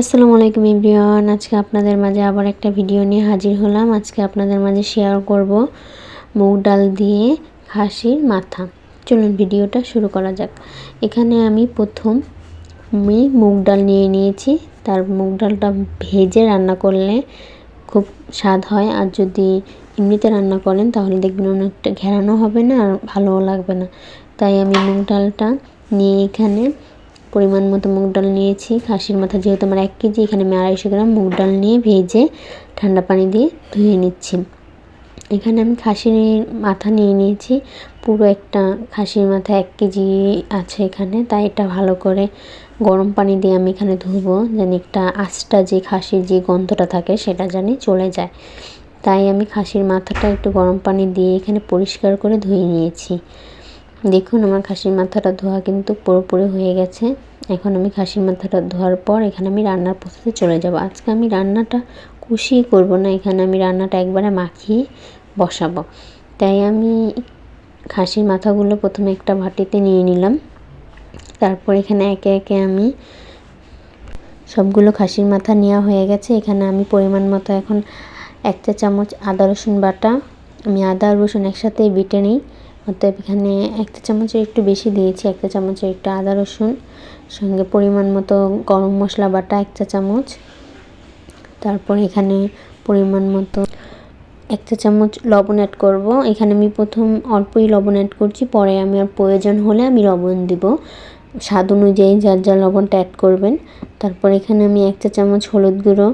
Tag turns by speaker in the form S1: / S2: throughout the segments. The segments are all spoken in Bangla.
S1: আসসালামু আলাইকুম ইব্রিয়ান আজকে আপনাদের মাঝে আবার একটা ভিডিও নিয়ে হাজির হলাম। আজকে আপনাদের মাঝে শেয়ার করব মুগ ডাল দিয়ে খাসির মাথা। চলুন ভিডিওটা শুরু করা যাক। এখানে আমি প্রথম আমি মুগ ডাল নিয়ে নিয়েছি। তার মুগ ডালটা ভেজে রান্না করলে খুব স্বাদ হয়। আর যদি এমনিতে রান্না করেন, তাহলে দেখবেন অনেকটা ঘেরানো হবে না আর ভালোও লাগবে না। তাই আমি মুগ ডালটা নিয়ে এখানে পরিমাণ মতো মুগ ডাল নিয়েছি। খাসির মাথা যেহেতু আমার এক কেজি, এখানে আমি আড়াইশো গ্রাম মুগ ডাল নিয়ে ভেজে ঠান্ডা পানি দিয়ে ধুয়ে নিচ্ছি। এখানে আমি খাসির মাথা নিয়ে নিয়েছি। পুরো একটা খাসির মাথা এক কেজি আছে এখানে, তাই এটা ভালো করে গরম পানি দিয়ে আমি এখানে ধুবো, যেন একটা আঁচটা যে খাসির যে গন্ধটা থাকে সেটা জানি চলে যায়। তাই আমি খাসির মাথাটা একটু গরম পানি দিয়ে এখানে পরিষ্কার করে ধুয়ে নিয়েছি। দেখুন, আমার খাসির মাথাটা ধোয়া কিন্তু পুরোপুরি হয়ে গেছে। এখন আমি খাসির মাথাটা ধোয়ার পর এখানে আমি রান্নার প্রসেসে চলে যাব। আজকে আমি রান্নাটা কুশিয়ে করব না, এখানে আমি রান্নাটা একবারে মাখিয়ে বসাবো। তাই আমি খাসির মাথাগুলো প্রথমে একটা ভাটিতে নিয়ে নিলাম। তারপর এখানে একে একে আমি সবগুলো খাসির মাথা নেওয়া হয়ে গেছে। এখানে আমি পরিমাণ মতো এখন এক চা চামচ আদা রসুন বাটা। আমি আদা রসুন একসাথে বেটে নিই। অতএব এখানে একটা চামচের একটু বেশি দিয়েছি, একটা চামচের একটু আদা রসুন, সঙ্গে পরিমাণ মতো গরম মশলা বাটা এক চা চামচ। তারপর এখানে পরিমাণ মতো এক চা চামচ লবণ অ্যাড করব। এখানে আমি প্রথম অল্পই লবণ অ্যাড করছি, পরে আমি আর প্রয়োজন হলে আমি লবণ দিব। স্বাদ অনুযায়ী যার যা লবণটা অ্যাড করবেন। তারপর এখানে আমি এক চা চামচ হলুদ গুঁড়ো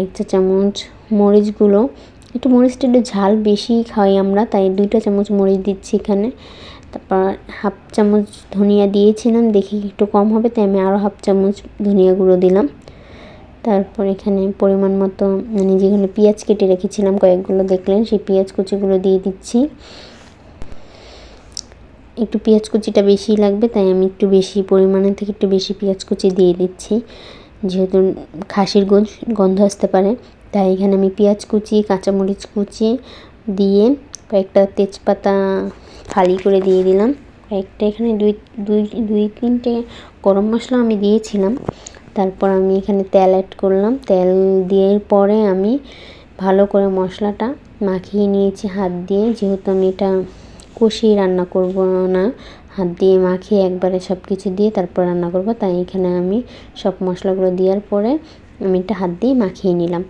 S1: এক চা চামচ মরিচ গুঁড়ো একটু মরিচটা একটু ঝাল বেশি খাই আমরা, তাই দুইটা চামচ মরিচ দিচ্ছি এখানে। তারপর হাফ চামচ ধনিয়া দিয়েছিলাম, দেখি একটু কম হবে, তাই আমি আরও হাফ চামচ ধনিয়া গুঁড়ো দিলাম। তারপর এখানে পরিমাণ মতো মানে যেগুলো পেঁয়াজ কেটে রেখেছিলাম, কয়েকগুলো দেখলেন, সেই পেঁয়াজ কুচিগুলো দিয়ে দিচ্ছি। একটু পেঁয়াজ কুচিটা বেশি লাগবে, তাই আমি একটু বেশি পরিমাণে থেকে একটু বেশি পেঁয়াজ কুচি দিয়ে দিচ্ছি। যেহেতু খাসির গন্ধ আসতে পারে। তাই এখানে আমি পেঁয়াজ কুচি, কাঁচামরিচ কুচি দিয়ে কয়েকটা তেজপাতা ফালি করে দিয়ে দিলাম। কয়েকটা এখানে দুই দুই দুই, তিনটে গরম মশলা আমি দিয়েছিলাম। তারপর আমি এখানে তেল অ্যাড করলাম। তেল দিয়ে পরে আমি ভালো করে মশলাটা মাখিয়ে নিয়েছি হাত দিয়ে। যেহেতু আমি এটা কষিয়ে রান্না করব না, হাত দিয়ে মাখিয়ে একবারে সব কিছু দিয়ে তারপর রান্না করব। তাই এখানে আমি সব মশলাগুলো দেওয়ার পরে আমি এটা হাত দিয়ে মাখিয়ে নিলাম।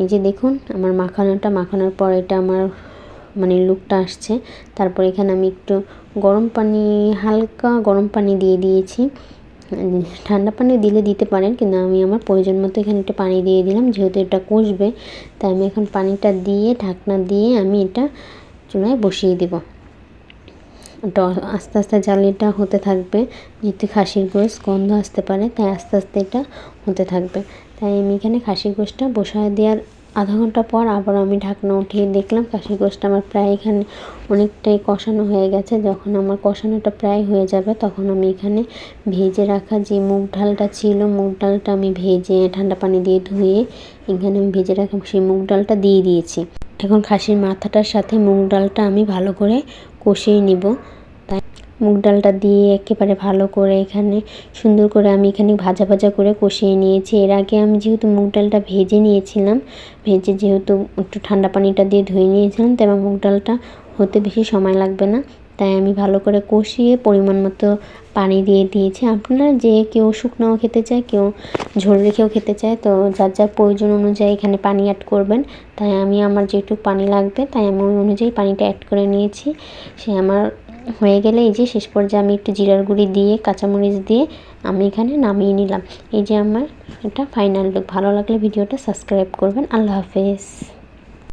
S1: এই যে দেখুন, আমার মাখানোটা, মাখানোর পর এটা আমার মানে লুকটা আসছে। তারপর এখানে আমি একটু গরম পানি, হালকা গরম পানি দিয়ে দিয়েছি। ঠান্ডা পানি দিলে দিতে পারেন, কিন্তু আমি আমার প্রয়োজন মতো এখানে একটু পানি দিয়ে দিলাম, যেহেতু এটা কষবে। তাই আমি এখন পানিটা দিয়ে, ঢাকনা দিয়ে আমি এটা চুলায় বসিয়ে দেব। আস্তে আস্তে জালিটা হতে থাকবে। যেহেতু খাসির গোস গন্ধ আসতে পারে, তাই আস্তে আস্তে এটা হতে থাকবে। তাই আমি এখানে খাসির গোসটা বসায় দেওয়ার আধা ঘণ্টা পর আবার আমি ঢাকনা উঠিয়ে দেখলাম খাসির গোসটা আমার প্রায় এখানে অনেকটাই কষানো হয়ে গেছে। যখন আমার কষানোটা প্রায় হয়ে যাবে, তখন আমি এখানে ভেজে রাখা যে মুগ ডালটা ছিল, মুগ ডালটা আমি ভেজে ঠান্ডা পানি দিয়ে ধুয়ে এখানে আমি ভেজে রাখা সেই মুগ ডালটা দিয়ে দিয়েছি। এখন খাসির মাথাটার সাথে মুগ ডালটা আমি ভালো করে কষিয়ে নিব। তাই মুগ ডালটা দিয়ে একেবারে ভালো করে এখানে সুন্দর করে আমি এখানে ভাজা ভাজা করে কষিয়ে নিয়েছি। এর আগে আমি যেহেতু মুগ ডালটা ভেজে নিয়েছিলাম, ভেজে যেহেতু একটু ঠান্ডা পানিটা দিয়ে ধুয়ে নিয়েছিলাম তাই আমার মুগ ডালটা হতে বেশি সময় লাগবে না। তাই আমি ভালো করে কষিয়ে পরিমাণ মতো পানি দিয়ে দিয়েছি। আপনারা যে কেউ শুকনাও খেতে চায়, কেউ ঝোল রেখেও খেতে চায়, তো যার যার প্রয়োজন অনুযায়ী এখানে পানি অ্যাড করবেন। তাই আমি আমার যেটুকু পানি লাগবে, তাই আমি ওই অনুযায়ী পানিটা অ্যাড করে নিয়েছি। সে আমার হয়ে গেলে এই যে শেষ পর্যায়ে আমি একটু জিরার গুঁড়ি দিয়ে, কাঁচামরিচ দিয়ে আমি এখানে নামিয়ে নিলাম। এই যে আমার এটা ফাইনাল লুক ভালো লাগলে ভিডিওটা সাবস্ক্রাইব করবেন। আল্লাহ হাফেজ।